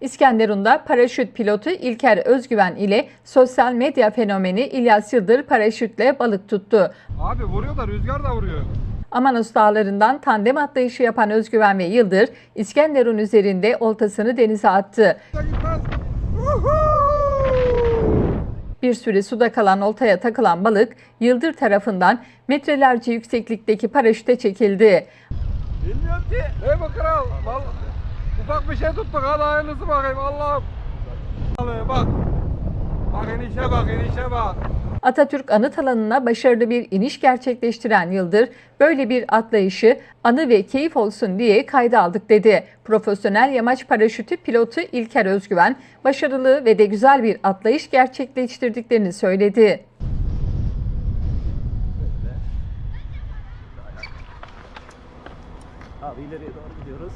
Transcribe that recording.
İskenderun'da paraşüt pilotu İlker Özgüven ile sosyal medya fenomeni İlyas Yıldır paraşütle balık tuttu. Abi vuruyor da rüzgar da vuruyor. Amanos dağlarından tandem atlayışı yapan Özgüven ve Yıldır, İskenderun üzerinde oltasını denize attı. Bir süre suda kalan oltaya takılan balık, Yıldır tarafından metrelerce yükseklikteki paraşüte çekildi. Bilmiyorum ki. Ne bu kral? Vallahi ufak bir şey tuttuk hadi hayırlısı bakayım Allah'ım. Bak. Bak enişe bak enişe bak. Atatürk anıt alanına başarılı bir iniş gerçekleştiren Yıldır, böyle bir atlayışı anı ve keyif olsun diye kayda aldık dedi. Profesyonel yamaç paraşütü pilotu İlker Özgüven, başarılı ve de güzel bir atlayış gerçekleştirdiklerini söyledi. Abi ileriye doğru gidiyoruz.